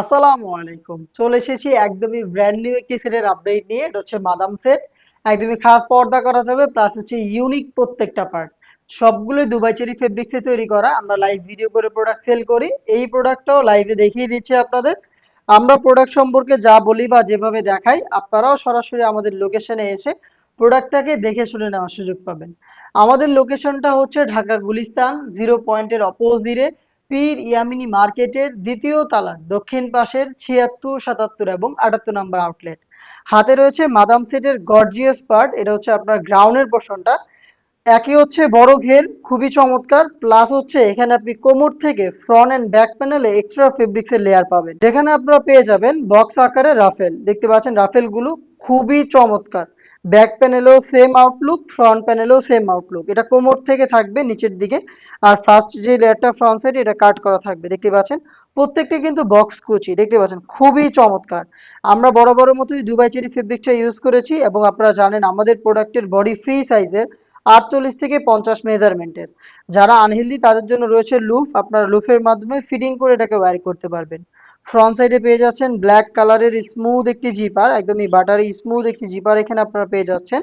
আসসালামু আলাইকুম। চলে এসেছি একদমই ব্র্যান্ড নিউ একটি আপডেট নিয়ে। এটা হচ্ছে মাদাম সেট একদমই খাস পর্দা করা যাবে প্লাস হচ্ছে ইউনিক প্রত্যেকটা পার্ট সবগুলোই দুবাই চেরি ফেব্রিক্সে তৈরি করা। আমরা লাইভ ভিডিও করে প্রোডাক্ট সেল করি। এই প্রোডাক্টটাও লাইভে দেখিয়ে দিচ্ছি আপনাদের। আমরা প্রোডাক্ট সম্পর্কে যা বলি বা যেভাবে দেখাই, আপনারাও সরাসরি আমাদের লোকেশনে এসে প্রোডাক্টটাকে দেখে শুনে নেওয়ার সুযোগ পাবেন। আমাদের লোকেশনটা হচ্ছে ঢাকা গুলিস্তান জিরো পয়েন্টের অপোজিটে পীর ইয়ামিনী মার্কেটের দ্বিতীয় তালার দক্ষিণ পাশের ছিয়াত্তর, সাতাত্তর এবং আটাত্তর নাম্বার আউটলেট। হাতে রয়েছে মাদাম সেটের গর্জিয়াস পার্ট, এটা হচ্ছে আপনার গ্রাউন্ডের পোর্শনটা। একই হচ্ছে বড় ঘের, খুবই চমৎকার, প্লাস হচ্ছে এখানে আপনি কোমর থেকে ফ্রন্ট এন্ড ব্যাক প্যানেলে এক্সট্রা ফেব্রিক্সের লেয়ার পাবেন। যেখানে আপনারা পেয়ে যাবেন বক্স আকারে রাফেল। দেখতে পাচ্ছেন রাফেলগুলো খুবই চমৎকার। ব্যাক প্যানেলেও সেম আউটলুক ফ্রন্ট প্যানেলেও সেম আউটলুক এটা কোমর থেকে থাকবে নিচের দিকে। আর ফার্স্ট যে লেয়ারটা ফ্রন্ট সাইড এটা কাট করা থাকবে। দেখতে পাচ্ছেন? প্রত্যেকটা কিন্তু বক্স কুচি। দেখতে পাচ্ছেন? খুবই চমৎকার। আমরা বড় মতোই দুবাই চেরি ফেব্রিকটা ইউজ করেছি এবং আপনারা জানেন, আমাদের প্রোডাক্টের বডি ফ্রি সাইজের আটচল্লিশ থেকে পঞ্চাশ মেজারমেন্টের। যারা আনহেলদি তাদের জন্য রয়েছে লুফ আপনারা লুফের মাধ্যমে ফিটিং করে এটাকে ওয়্যার করতে পারবেন। ফ্রন্ট সাইডে পেয়ে যাচ্ছেন ব্ল্যাক কালারের স্মুথ একটি জিপার একদমই বাটারি স্মুথ একটি জিপার এখানে আপনারা পেয়ে যাচ্ছেন।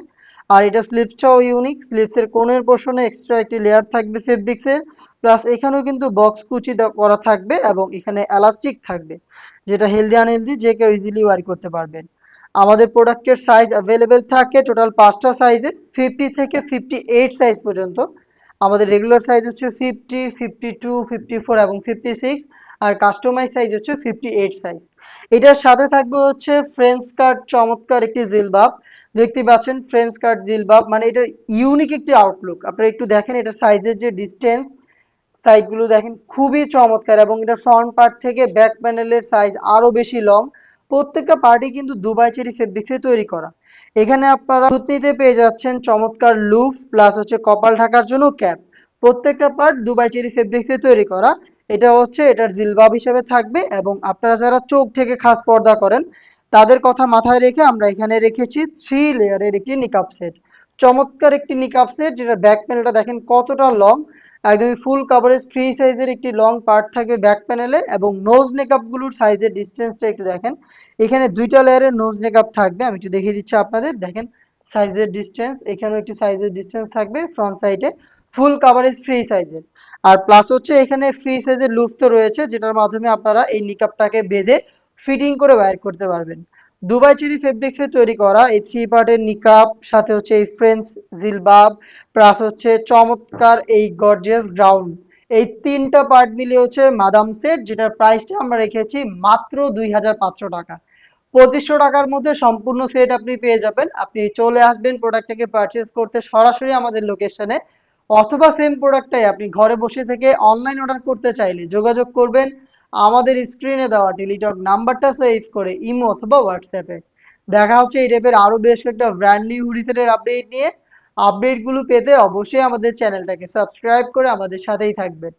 আর এটা স্লিপসটাও ইউনিক স্লিপসের কোণের পোর্শনে এক্সট্রা একটি লেয়ার থাকবে ফেব্রিক্সের প্লাস এখানেও কিন্তু বক্স কুচি করা থাকবে এবং এখানে এলাস্টিক থাকবে, যেটা হেলদি আনহেলদি যে কেউ ইজিলি ওয়ার করতে পারবেন। আমাদের প্রোডাক্টের সাইজ অ্যাভেলেবেল থাকে টোটাল পাঁচটা সাইজের ফিফটি থেকে ফিফটি এইট সাইজ পর্যন্ত। আমাদের রেগুলার সাইজ হচ্ছে fifty fifty two fifty four এবং ফিফটি সিক্স আর কাস্টমাইজ সাইজ হচ্ছে ফিফটি এইট সাইজ এটার সাথে থাকবে হচ্ছে ফ্রেঞ্চ কাট চমৎকার একটি জিলবাব। দেখতে পাচ্ছেন ফ্রেঞ্চ কাট জিলবাব মানে এটা ইউনিক একটি আউটলুক আপনারা একটু দেখেন এটা সাইজের যে ডিস্টেন্স সাইজগুলো দেখেন খুবই চমৎকার এবং এটা ফ্রন্ট পার্ট থেকে ব্যাক প্যানেলের সাইজ আরও বেশি লং প্রত্যেকটা পার্টি কিন্তু দুবাই চেরি ফেব্রিক্সে তৈরি করা। এখানে আপনারা সুতিতে পেয়ে যাচ্ছেন চমৎকার লুফ প্লাস হচ্ছে কপাল ঢাকার জন্য ক্যাপ প্রত্যেকটা পার্ট দুবাই চেরি ফেব্রিক্সে তৈরি করা। এটা হচ্ছে, এটার জিলবাব হিসেবে থাকবে এবং আপনারা যারা চোখ থেকে খাস পর্দা করেন, তাদের কথা মাথায় রেখে আমরা এখানে রেখেছি থ্রি লেয়ারের একটি নিকাপ সেট চমৎকার একটি নিকাপ সেট যেটা ব্যাক প্যানেলটা দেখেন কতটা লং একদমই ফুল কাভারেজ ফ্রি সাইজের একটি লং পার্ট থাকবে ব্যাক প্যানেলে এবং নোজগুলোর সাইজের ডিস্টেন্সটা একটু দেখেন। এখানে দুইটা লেয়ারের নোজ মেকআপ থাকবে, আমি একটু দেখিয়ে দিচ্ছি আপনাদের। দেখেন সাইজের ডিস্টেন্স এখানেও একটি সাইজের ডিস্টেন্স থাকবে ফ্রন্ট সাইডে ফুল কাভারেজ ফ্রি সাইজের আর প্লাস হচ্ছে এখানে ফ্রি সাইজের লুপ তো রয়েছে, যেটার মাধ্যমে আপনারা এই নিকাপটাকে বেঁধে ফিটিং করে ওয়্যার করতে পারবেন। দুবাই চেরি ফেব্রিক্সে তৈরি করা এই থ্রি পার্টের নিকাপ সাথে হচ্ছে এই ফ্রেঞ্চ জিলবাব প্লাস হচ্ছে চমৎকার এই গর্জিয়াস গ্রাউন্ড এই তিনটা পার্ট মিলিয়ে হচ্ছে মাদাম সেট যেটার প্রাইসটা আমরা রেখেছি মাত্র দুই হাজার পাঁচশো টাকা। পঁচিশশো টাকার মধ্যে সম্পূর্ণ সেট আপনি পেয়ে যাবেন। আপনি চলে আসবেন প্রোডাক্টটাকে পারচেস করতে সরাসরি আমাদের লোকেশনে অথবা সেম প্রোডাক্টটাই আপনি ঘরে বসে থেকে অনলাইন অর্ডার করতে চাইলে যোগাযোগ করবেন আমাদের স্ক্রিনে দেওয়া টেলিটক নাম্বারটা সেভ করে ইমো অথবা হোয়াটসঅ্যাপে দেখা হচ্ছে এই টাইপের আরও বেশ কয়েকটা ব্র্যান্ড নিউ রিসেটের আপডেট নিয়ে। আপডেটগুলো পেতে অবশ্যই আমাদের চ্যানেলটাকে সাবস্ক্রাইব করে আমাদের সাথেই থাকবেন।